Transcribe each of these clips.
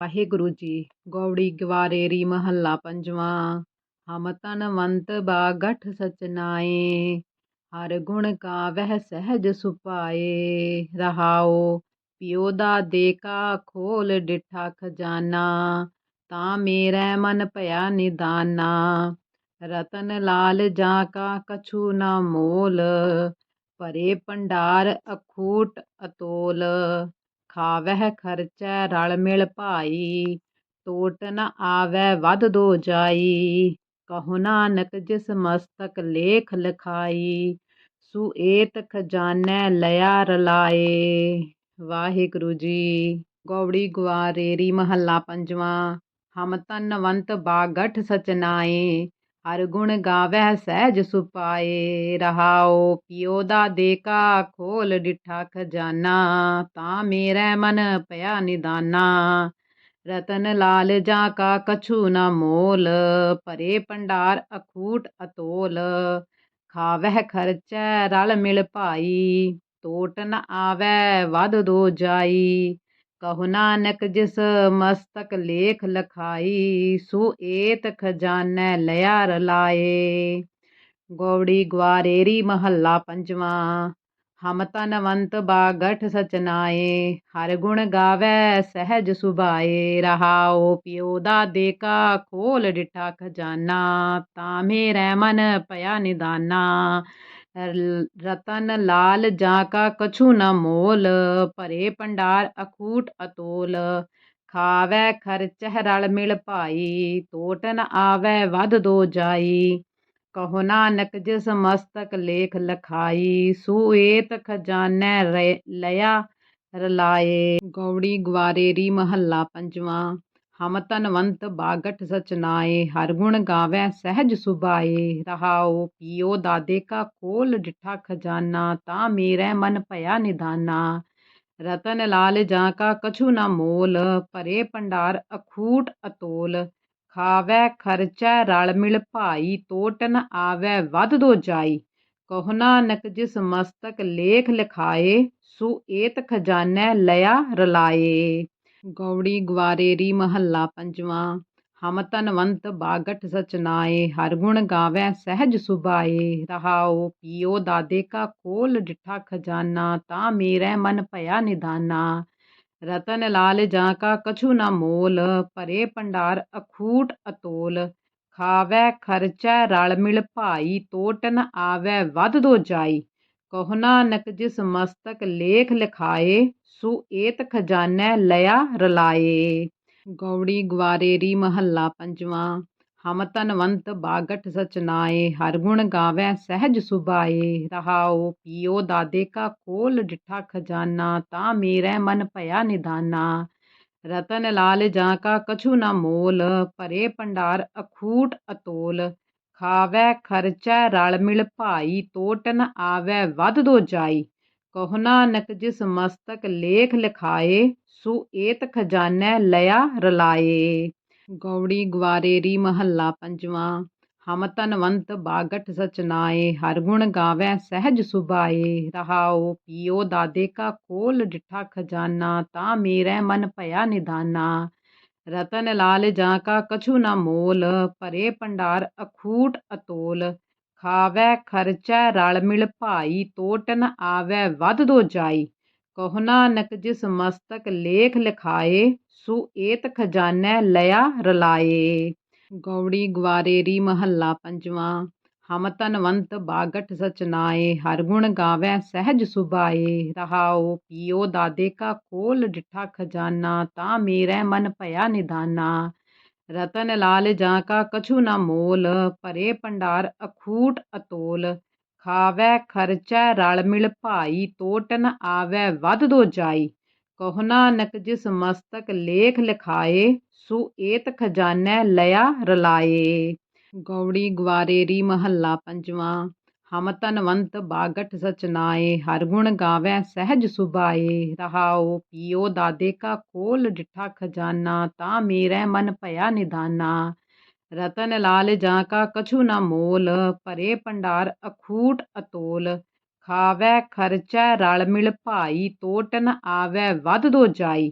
ਵਾਹਿਗੁਰੂ ਜੀ। ਗੌੜੀ ਗਵਾਰੇਰੀ ਮਹੱਲਾ ਪੰਜਵਾਂ। ਹਮ ਤਨਵੰਤ ਬਾਗਠ ਸਚਨਾਏ ਹਰ ਗੁਣ ਕਾ ਵਹਿ ਸਹਿਜ ਸੁਪਾਏ। ਰਹਾਓ ਪਿਓ ਦਾ ਦੇਕਾ ਖੋਲ ਡਿਠਾ ਖਜ਼ਾਨਾ। ਤਾਂ ਮੇਰਾ ਮਨ ਭਇਆ ਨਿਦਾਨਾ। ਰਤਨ ਲਾਲ ਜਾ ਕਾ ਕਛੂ ਨਾ ਮੋਲ। ਪਰੇ ਭੰਡਾਰ ਅਖੂਟ ਅਤੋਲ। ਖਾਵਹਿ ਖਰਚੈ ਰਲ ਮਿਲ ਭਾਈ, ਟੋਟ ਨ ਆਵੈ ਵਧ ਦੋ ਜਾਈ। ਕਹੋ ਨਾਨਕ ਜਿਸ ਮਸਤਕ ਲੇਖ ਲਖਾਈ, ਸੁ ਏਤ ਖਜ਼ਾਨੈ ਲਿਆ ਰਲਾਏ। ਵਾਹਿਗੁਰੂ ਜੀ, ਗੌੜੀ ਗਵਾਰੇਰੀ ਮਹੱਲਾ ਪੰਜਵਾਂ, ਹਮ ਤਨਵੰਤ ਬਾਗਠ ਸਚਨਾਏ। ਹਰ ਗੁਣ ਗਾਵਹਿ ਸਹਿਜ ਸੁਪਾਏ ਰਹਾਓ ਪਿਓ ਦਾ ਦੇਕਾ, ਖੋਲ ਡਿਠਾ ਖਜ਼ਾਨਾ, ਤਾਂ ਮੇਰਾ ਮਨ ਪਿਆ ਨਿਦਾਨਾ। ਰਤਨ ਲਾਲ ਜਾ ਕਾ ਕਛੂ ਨਾ ਮੋਲ ਪਰੇ ਭੰਡਾਰ ਅਖੂਟ ਅਤੋਲ। ਖਾਵਹਿ ਖਰਚੈ ਰਲ ਮਿਲ ਭਾਈ ਟੋਟ ਨ ਆਵੈ ਵਧ ਦੋ ਜਾਈ। ਕਹੋ ਨਾਨਕ ਜਿਸ ਮਸਤਕ ਲੇਖ ਲਖਾਈ, ਸੋ ਏਤ ਖਜ਼ਾਨੈ ਲਿਆ ਰਲਾਏ ਗੋੜੀ ਗਵਾਰੇਰੀ ਮਹੱਲਾ ਪੰਜਵਾਂ, ਹਮ ਤਨਵੰਤ ਬਾਗਠ ਸਚਨਾਏ। ਹਰ ਗੁਣ ਗਾਵੈ ਸਹਿਜ ਸੁਭਾਏ। ਰਹਾਓ ਪਿਓ ਦਾ ਦੇਕਾ, ਖੋਲ ਡਿਠਾ ਖਜ਼ਾਨਾ। ਤਾਂ ਮੇਰੇ ਮਨ ਭਇਆ ਨਿਦਾਨਾ। ਰਤਨ ਲਾਲ ਜਾਂ ਕਾ ਕਛੂ ਨ ਭਰੇ ਭੰਡਾਰ ਅਖੂਟ ਅਤੋਲ। ਖਾਵੈ ਖਰਚਹਿ ਰਲ ਮਿਲ ਭਾਈ ਟੋਟ ਨ ਆਵੈ ਵਧ ਦੋ ਜਾਈ। ਕਹੋ ਨਾਨਕ ਜਿਸ ਮਸਤਕ ਲੇਖ ਲਖਾਈ, ਸੂ ਏਤ ਖਜ਼ਾਨੈ ਲਿਆ ਰਲਾਏ। ਗੌੜੀ ਗਵਾਰੇਰੀ ਮਹੱਲਾ ਪੰਜਵਾਂ। ਹਮ ਤਨਵੰਤ ਬਾਗਠ ਸਚਨਾਏ ਹਰ ਗੁਣ ਗਾਵੈ ਸਹਿਜ ਸੁਭਾਏ ਰਹਾਓ ਪੀਓ ਦਾਦੇ ਕਾ ਕੋਲ ਡਿਠਾ ਖਜ਼ਾਨਾ, ਤਾਂ ਮੇਰੇ ਮਨ ਭਇਆ ਨਿਦਾਨਾ। ਰਤਨ ਲਾਲ ਜਾਂ ਕਾ ਕਛੂ ਨਾ ਮੋਲ, ਭਰੇ ਭੰਡਾਰ ਅਖੂਟ ਅਤੋਲ। ਖਾਵੈ ਖਰਚੈ ਰਲ ਮਿਲ ਭਾਈ ਤੋਟ ਨ ਆਵੈ ਵਧ ਦੋ ਜਾਈ। ਕਹੋ ਨਾਨਕ ਜਿਸ ਮਸਤਕ ਲੇਖ ਲਿਖਾਏ, ਸੋ ਏਤ ਖਜ਼ਾਨੈ ਲਿਆ ਰਲਾਏ। ਗੌੜੀ ਗਵਾਰੇਰੀ ਮਹੱਲਾ ਪੰਜਵਾਂ, ਹਮ ਤਨਵੰਤ ਬਾਗਠ ਸਚਨਾਏ ਹਰ ਗੁਣ ਗਾਵੈ ਸਹਿਜ ਸੁਭਾਏ ਰਹਾਓ ਪੀਓ ਦਾਦੇ ਕਾ ਕੋਲ ਡਿਠਾ ਖਜ਼ਾਨਾ, ਤਾਂ ਮੇਰੇ ਮਨ ਭਇਆ ਨਿਦਾਨਾ। ਰਤਨ ਲਾਲ ਜਾਂ ਕਾ ਕਛੂ ਨਾ ਮੋਲ, ਭਰੇ ਭੰਡਾਰ ਅਖੂਟ ਅਤੋਲ। ਖਾਵੈ ਖਰਚੈ ਰਲ ਮਿਲ ਭਾਈ ਟੋਟ ਨ ਆਵੈ ਵਧ ਦੋ ਜਾਈ। ਕਹੋ ਨਾਨਕ ਜਿਸ ਮਸਤਕ ਲੇਖ ਲਿਖਾਏ ਸੋ ਏਤ ਖਜ਼ਾਨੈ ਲਿਆ ਰਲਾਏ। ਗੌੜੀ ਗਵਾਰੇਰੀ ਮਹੱਲਾ ਪੰਜਵਾਂ। ਹਮ ਤਨਵੰਤ ਬਾਗਠ ਸਚਨਾਏ ਹਰ ਗੁਣ ਗਾਵੈ ਸਹਿਜ ਸੁਭਾਏ। ਰਹਾਓ ਪੀਓ ਦਾਦੇ ਕਾ ਖੋਲ ਡਿਠਾ ਖਜ਼ਾਨਾ। ਤਾਂ ਮੇਰੇ ਮਨ ਭਇਆ ਨਿਦਾਨਾ। ਰਤਨ ਲਾਲ ਜਾਂ ਕਾ ਕਛੂ ਨਾ ਮੋਲ। ਭਰੇ ਭੰਡਾਰ ਅਖੂਟ ਅਤੋਲ। ਖਾਵੈ ਖਰਚੈ ਰਲ ਮਿਲ ਭਾਈ। ਟੋਟ ਨ ਆਵੈ ਵਧ ਦੋ ਜਾਈ। ਕਹੋ ਨਕ ਜਿਸ ਮਸਤਕ ਲੇਖ ਲਿਖਾਏ, ਸੋ ਏਤ ਖਜ਼ਾਨੈ ਲਿਆ ਰਲਾਏ। ਗੌੜੀ ਗਵਾਰੇਰੀ ਮਹੱਲਾ ਪੰਜਵਾਂ, ਹਮ ਤਨਵੰਤ ਬਾਗਠ ਸਚਨਾਏ, ਹਰ ਗੁਣ ਗਾਵੈ ਸਹਿਜ ਸੁਭਾਏ। ਰਹਾਓ ਪਿਓ ਦਾਦੇ ਕਾ ਕੋਲ ਡਿਠਾ ਖਜ਼ਾਨਾ, ਤਾਂ ਮੇਰੇ ਮਨ ਭਇਆ ਨਿਦਾਨਾ। ਰਤਨ ਲਾਲ ਜਾਂ ਕਾ ਕਛੂ ਨਾ ਮੋਲ, ਭਰੇ ਭੰਡਾਰ ਅਖੂਟ ਅਤੋਲ। ਖਾਵੈ ਖਰਚੈ ਰਲ ਮਿਲ ਭਾਈ, ਤੋਟਨ ਆਵੈ ਵਧ ਦੋ ਜਾਈ। ਕਹੋ ਨਾਨਕ ਜਿਸ ਮਸਤਕ ਲੇਖ ਲਿਖਾਏ, ਸੋ ਏਤ ਖਜ਼ਾਨੈ ਲਿਆ ਰਲਾਏ। ਗੌੜੀ ਗਵਾਰੇਰੀ ਮਹੱਲਾ ਪੰਜਵਾਂ, ਹਮ ਤਨਵੰਤ ਬਾਗਠ ਸਚਨਾਏ ਹਰ ਗੁਣ ਗਾਵੈ ਸਹਿਜ ਸੁਭਾਏ। ਰਹਾਓ ਪੀਓ ਦਾਦੇ ਕਾ ਖੋਲ ਡਿਠਾ ਖਜ਼ਾਨਾ, ਤਾਂ ਮੇਰਾ ਮਨ ਭਇਆ ਨਿਦਾਨਾ। ਰਤਨ ਲਾਲ ਜਾਂ ਕਾ ਕਛੂ ਨਾ ਮੋਲ, ਭਰੇ ਭੰਡਾਰ ਅਖੂਟ ਅਤੋਲ। ਖਾਵੈ ਖਰਚੈ ਰਲ ਮਿਲ ਭਾਈ ਤੋਟ ਨ ਆਵੈ ਵਧ ਦੋ ਜਾਈ। ਕਹੋ ਨਾਨਕ ਜਿਸ ਮਸਤਕ ਲੇਖ ਲਿਖਾਏ, ਸੋ ਏਤ ਖਜ਼ਾਨੈ ਲਿਆ ਰਲਾਏ। ਗੌੜੀ ਗਵਾਰੇਰੀ ਮਹੱਲਾ ਪੰਜਵਾਂ। ਹਮ ਤਨਵੰਤ ਬਾਗਠ ਸਚਨਾਏ ਹਰ ਗੁਣ ਗਾਵੈ ਸਹਿਜ ਸੁਭਾਏ ਰਹਾਓ ਪੀਓ ਦਾਦੇ ਕਾ ਖੋਲ ਡਿਠਾ ਖਜ਼ਾਨਾ, ਤਾਂ ਮੇਰੇ ਮਨ ਭਇਆ ਨਿਦਾਨਾ। ਰਤਨ ਲਾਲ ਜਾਂ ਕਾ ਕਛੂ ਨਾ ਮੋਲ, ਭਰੇ ਭੰਡਾਰ ਅਖੂਟ ਅਤੋਲ। ਖਾਵੈ ਖਰਚੈ ਰਲ ਮਿਲ ਭਾਈ, ਤੋਟ ਨ ਆਵੈ ਵਧ ਦੋ ਜਾਈ।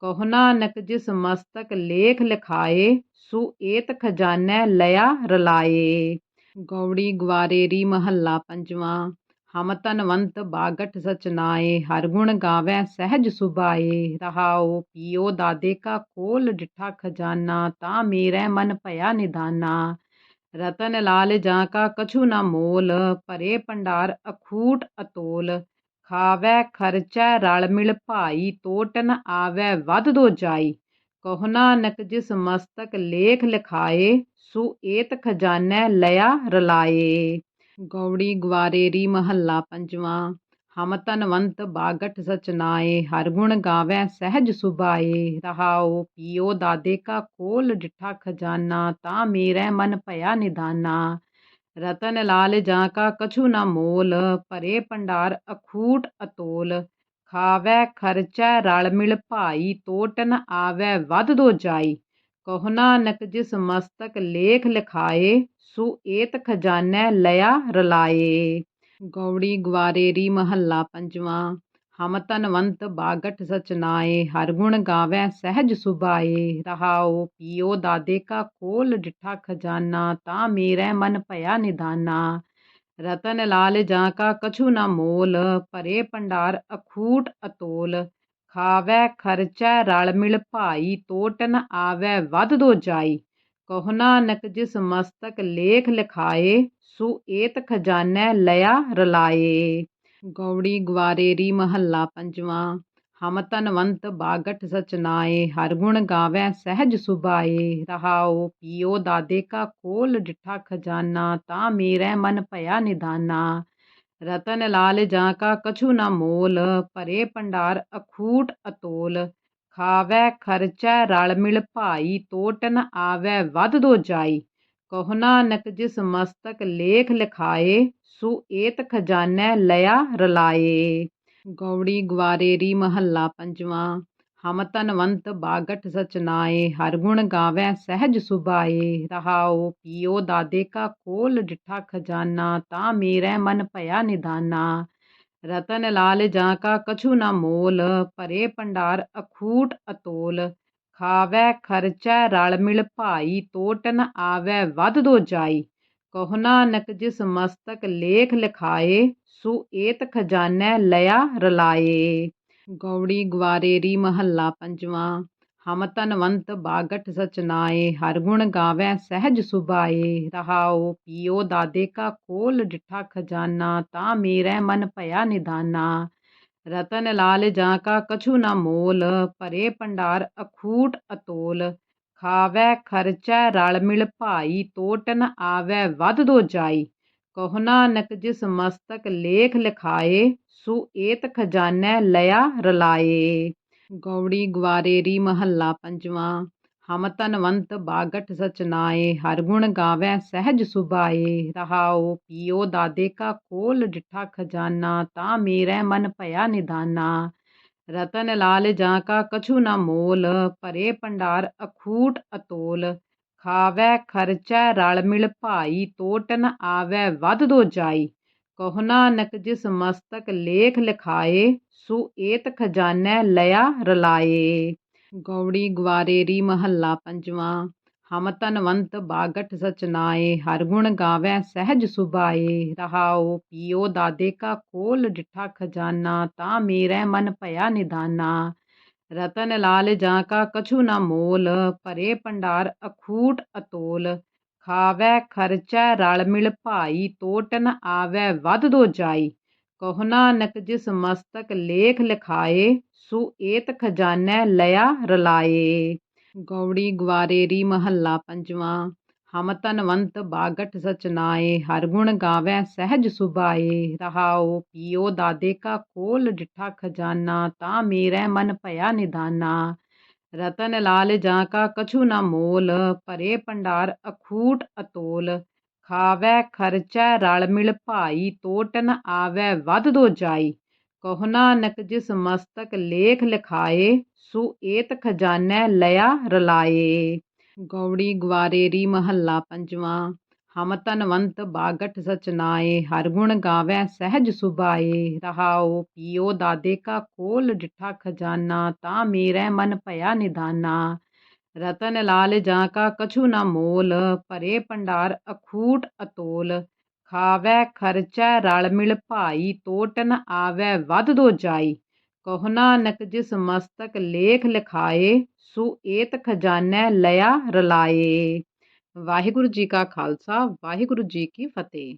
ਕਹੁ ਨਾਨਕ ਜਿਸ ਮਸਤਕ ਲੇਖ ਲਿਖਾਏ, ਸੋ ਏਤ ਖਜ਼ਾਨੈ ਲਿਆ ਰਲਾਏ। ਗੌੜੀ ਗਵਾਰੇਰੀ ਮਹੱਲਾ ਪੰਜਵਾਂ ਹਮ ਤਨਵੰਤ ਬਾਗਠ ਸਚਨਾਏ ਹਰ ਗੁਣ ਗਾਵੈ ਸਹਿਜ ਸੁਭਾਏ ਰਹਾਓ ਪੀਓ ਦਾਦੇ ਕਾ ਕੋਲ ਡਿਠਾ ਖਜ਼ਾਨਾ, ਤਾਂ ਮੇਰੇ ਮਨ ਭਇਆ ਨਿਦਾਨਾ। ਰਤਨ ਲਾਲ ਜਾਂ ਕਾ ਕਛੂ ਨਾ ਮੋਲ, ਭਰੇ ਭੰਡਾਰ ਅਖੂਟ ਅਤੋਲ। ਖਾਵੈ ਖਰਚੈ ਰਲ ਮਿਲ ਭਾਈ, ਤੋਟ ਨ ਵੱਧ ਦੋ ਜਾਈ। ਕਹੁ ਨਾਨਕ ਜਿਸ ਮਸਤਕ ਲੇਖ ਲਿਖਾਏ, ਸੋ ਏਤ ਖਜ਼ਾਨੈ ਲਿਆ ਰਲਾਏ। ਗੌੜੀ ਗਵਾਰੇਰੀ ਮਹੱਲਾ ਪੰਜਵਾਂ, ਹਮ ਤਨਵੰਤ ਬਾਗਠ ਸਚਨਾਏ, ਹਰ ਗੁਣ ਗਾਵੈ ਸਹਿਜ ਸੁਭਾਏ। ਰਹਾਓ ਪੀਓ ਦਾਦੇ ਕਾ ਕੋਲ ਡਿਠਾ ਖਜ਼ਾਨਾ, ਤਾਂ ਮੇਰੇ ਮਨ ਭਇਆ ਨਿਦਾਨਾ। ਰਤਨ ਲਾਲ ਜਾਂ ਕਾ ਕਛੂ ਨਾ ਮੋਲ, ਭਰੇ ਭੰਡਾਰ ਅਖੂਟ ਅਤੋਲ। ਖਾਵੈ ਖਰਚੈ ਰਲ ਮਿਲ ਭਾਈ, ਤੋਟਨ ਆਵੈ ਵੱਧ ਦੋ ਜਾਈ। ਕਹੁ ਨਾਨਕ ਜਿਸ ਮਸਤਕ ਲੇਖ ਲਿਖਾਏ, ਸੋ ਏਤ ਖਜ਼ਾਨੈ ਲਿਆ ਰਲਾਏ। ਗੌੜੀ ਗਵਾਰੇਰੀ ਮਹੱਲਾ ਪੰਜਵਾਂ, ਹਮ ਤਨਵੰਤ ਬਾਗਠ ਸਚਨਾਏ ਹਰ ਗੁਣ ਗਾਵੈ ਸਹਿਜ ਸੁਭਾਏ। ਰਹਾਓ ਪੀਓ ਦਾਦੇ ਕਾ ਕੋਲ, ਡਿਠਾ ਖਜ਼ਾਨਾ, ਤਾਂ ਮੇਰੇ ਮਨ ਭਇਆ ਨਿਦਾਨਾ। ਰਤਨ ਲਾਲ ਜਾਂ ਕਾ ਕਛੂ ਨਾ ਮੋਲ, ਭਰੇ ਭੰਡਾਰ ਅਖੂਟ ਅਤੋਲ। ਖਾਵੈ ਖਰਚੈ ਰਲ ਮਿਲ ਭਾਈ ਤੋਟ ਨ ਆਵੈ ਵੱਧ ਦੋ ਜਾਈ। ਕਹੁ ਨਾਨਕ ਜਿਸ ਮਸਤਕ ਲੇਖ ਲਿਖਾਏ, ਸੋ ਏਤ ਖਜ਼ਾਨੈ ਲਿਆ ਰਲਾਏ। ਗੌੜੀ ਗਵਾਰੇਰੀ ਮਹੱਲਾ ਪੰਜਵਾਂ। ਹਮ ਤਨਵੰਤ ਬਾਗਠ ਸਚਨਾਏ ਹਰ ਗੁਣ ਗਾਵੈ ਸਹਿਜ ਸੁਭਾਏ ਰਹਾਓ ਪੀਓ ਦਾਦੇ ਕਾ ਕੋਲ ਡਿਠਾ ਖਜ਼ਾਨਾ, ਤਾਂ ਮੇਰੇ ਮਨ ਭਇਆ ਨਿਦਾਨਾ। ਰਤਨ ਲਾਲ ਜਾਂ ਕਾ ਕਛੂ ਨਾ ਮੋਲ, ਭਰੇ ਭੰਡਾਰ ਅਖੂਟ ਅਤੋਲ। ਖਾਵੈ ਖਰਚੈ ਰਲ ਮਿਲ ਭਾਈ, ਤੋਟ ਨ ਆਵੈ ਵੱਧ ਦੋ ਜਾਈ। ਕਹੁ ਨਾਨਕ ਜਿਸ ਮਸਤਕ ਲੇਖ ਲਿਖਾਏ, ਸੋ ਏਤ ਖਜ਼ਾਨੈ ਲਿਆ ਰਲਾਏ। ਗੌੜੀ ਗਵਾਰੇਰੀ ਮਹੱਲਾ ਪੰਜਵਾਂ ਹਮ ਤਨਵੰਤ ਬਾਗਠ ਸਚਨਾਏ ਹਰ ਗੁਣ ਗਾਵੈ ਸਹਿਜ ਸੁਭਾਏ, ਰਹਾਉ ਪੀਓ ਦਾਦੇ ਕਾ ਕੋਲ ਡਿਠਾ ਖਜ਼ਾਨਾ, ਤਾਂ ਮੇਰੇ ਮਨ ਭਇਆ ਨਿਦਾਨਾ। ਰਤਨ ਲਾਲ ਜਾਂ ਕਾ ਕਛੂ ਨਾ ਮੋਲ, ਭਰੇ ਭੰਡਾਰ ਅਖੂਟ ਅਤੋਲ। ਖਾਵੈ ਖਰਚੈ ਰਲ ਮਿਲ ਭਾਈ, ਤੋਟ ਨ ਆਵੈ ਵੱਧ ਦੋ ਜਾਈ। ਕਹੁ ਨਾਨਕ ਜਿਸ ਮਸਤਕ ਲੇਖ ਲਿਖਾਏ, ਸੋ ਏਤ ਖਜ਼ਾਨੈ ਲਿਆ ਰਲਾਏ। ਗੌੜੀ ਗਵਾਰੇਰੀ ਮਹੱਲਾ ਪੰਜਵਾਂ, ਹਮ ਤਨਵੰਤ ਬਾਗਠ ਸਚਨਾਏ, ਹਰ ਗੁਣ ਗਾਵੈ ਸਹਿਜ ਸੁਭਾਏ। ਰਹਾਓ ਪੀਓ ਦਾਦੇ ਕਾ ਕੋਲ ਡਿਠਾ ਖਜ਼ਾਨਾ, ਤਾਂ ਮੇਰੇ ਮਨ ਭਇਆ ਨਿਦਾਨਾ। ਰਤਨ ਲਾਲ ਜਾਂ ਕਾ ਕਛੂ ਨਾ ਮੋਲ, ਭਰੇ ਭੰਡਾਰ ਅਖੂਟ ਅਤੋਲ। ਖਾਵੈ ਖਰਚੈ ਰਲ ਮਿਲ ਭਾਈ, ਤੋਟਨ ਆਵੈ ਵੱਧ ਦੋ ਜਾਈ। ਕਹੁ ਨਾਨਕ ਜਿਸ ਮਸਤਕ ਲੇਖ ਲਿਖਾਏ, ਸੋ ਏਤ ਖਜ਼ਾਨੈ ਲਿਆ ਰਲਾਏ। ਗੌੜੀ ਗਵਾਰੇਰੀ ਮਹੱਲਾ ਪੰਜਵਾਂ, ਹਮ ਤਨਵੰਤ ਬਾਗਠ ਸਚਨਾਏ ਹਰ ਗੁਣ ਗਾਵੈ ਸਹਿਜ ਸੁਭਾਏ। ਰਹਾਓ ਪੀਓ ਦਾਦੇ ਕਾ ਕੋਲ, ਡਿਠਾ ਖਜ਼ਾਨਾ, ਤਾਂ ਮੇਰਾ ਮਨ ਭਇਆ ਨਿਦਾਨਾ। ਰਤਨ ਲਾਲ ਜਾਂ ਕਾ ਕਛੂ ਨਾ ਮੋਲ, ਭਰੇ ਭੰਡਾਰ ਅਖੂਟ ਅਤੋਲ। ਖਾਵੈ ਖਰਚੈ ਰਲ ਮਿਲ ਭਾਈ, ਤੋਟ ਨ ਆਵੈ ਵੱਧ ਦੋ ਜਾਈ। ਕਹਨਾ ਨਕ ਜਿਸ ਮਸਤਕ ਲੇਖ ਲਿਖਾਏ, ਸੋ ਏਤ ਖਜ਼ਾਨੈ ਲਿਆ ਰਲਾਏ। ਗੌੜੀ ਗਵਾਰੇਰੀ ਮਹੱਲਾ ਪੰਜਵਾਂ। ਹਮ ਤਨਵੰਤ ਬਾਗਠ ਸਚਨਾਏ ਹਰ ਗੁਣ ਗਾਵੈ ਸਹਿਜ ਸੁਭਾਏ ਰਹਾਓ ਪੀਓ ਦਾਦੇ ਕਾ ਕੋਲ ਡਿਠਾ ਖਜ਼ਾਨਾ, ਤਾਂ ਮੇਰੇ ਮਨ ਭਇਆ ਨਿਦਾਨਾ। ਰਤਨ ਲਾਲ ਜਾਂ ਕਾ ਕਛੂ ਨਾ ਮੋਲ, ਭਰੇ ਭੰਡਾਰ ਅਖੂਟ ਅਤੋਲ। ਖਾਵੈ ਖਰਚੈ ਰਲ ਮਿਲ ਭਾਈ, ਤੋਟ ਨ ਆਵੈ ਵੱਧ ਦੋ ਜਾਈ। ਕਹੁ ਨਾਨਕ ਜਿਸ ਮਸਤਕ ਲੇਖ ਲਿਖਾਏ, ਸੋ ਏਤ ਖਜ਼ਾਨੈ ਲਿਆ ਰਲਾਏ। ਗੌੜੀ ਗਵਾਰੇਰੀ ਮਹੱਲਾ ਪੰਜਵਾਂ ਹਮ ਤਨਵੰਤ ਬਾਗਠ ਸਚਨਾਏ ਹਰ ਗੁਣ ਗਾਵੈ ਸਹਿਜ ਸੁਭਾਏ ਰਹਾਓ ਪੀਓ ਦਾਦੇ ਕਾ ਕੋਲ ਡਿਠਾ ਖਜ਼ਾਨਾ, ਤਾਂ ਮੇਰੇ ਮਨ ਭਇਆ ਨਿਦਾਨਾ। ਰਤਨ ਲਾਲ ਜਾਂ ਕਾ ਕਛੂ ਨਾ ਮੋਲ, ਭਰੇ ਭੰਡਾਰ ਅਖੂਟ ਅਤੋਲ। ਖਾਵੈ ਖਰਚੈ ਰਲ ਮਿਲ ਭਾਈ ਤੋਟ ਨ ਆਵੈ ਵੱਧ ਦੋ ਜਾਈ। ਕਹੁ ਨਾਨਕ ਜਿਸ ਮਸਤਕ ਲੇਖ ਲਿਖਾਏ, ਸੋ ਏਤ ਖਜ਼ਾਨੈ ਲਿਆ ਰਲਾਏ। ਗੌੜੀ ਗਵਾਰੇਰੀ ਮਹੱਲਾ ਪੰਜਵਾਂ, ਹਮ ਤਨਵੰਤ ਬਾਗਠ ਸਚਨਾਏ ਹਰ ਗੁਣ ਗਾਵੈ ਸਹਿਜ ਸੁਭਾਏ। ਰਹਾਓ ਪੀਓ ਦਾਦੇ ਕਾ ਕੋਲ ਡਿਠਾ ਖਜ਼ਾਨਾ, ਤਾਂ ਮੇਰੇ ਮਨ ਭਇਆ ਨਿਦਾਨਾ। ਰਤਨ ਲਾਲ ਜਾਂ ਕਾ ਕਛੂ ਨਾ ਮੋਲ, ਭਰੇ ਭੰਡਾਰ ਅਖੂਟ ਅਤੋਲ। ਖਾਵੈ ਖਰਚੈ ਰਲ ਮਿਲ ਭਾਈ, ਤੋਟਨ ਆਵੈ ਵਧ ਦੋ ਜਾਈ। ਕਹਨਾ ਨਕ ਜਿਸ ਮਸਤਕ ਲੇਖ ਲਿਖਾਏ, ਸੋ ਏਤ ਖਜ਼ਾਨੈ ਲਿਆ ਰਲਾਏ। ਵਾਹਿਗੁਰੂ ਜੀ ਕਾ ਖਾਲਸਾ, ਵਾਹਿਗੁਰੂ ਜੀ ਕੀ ਫਤਿਹ।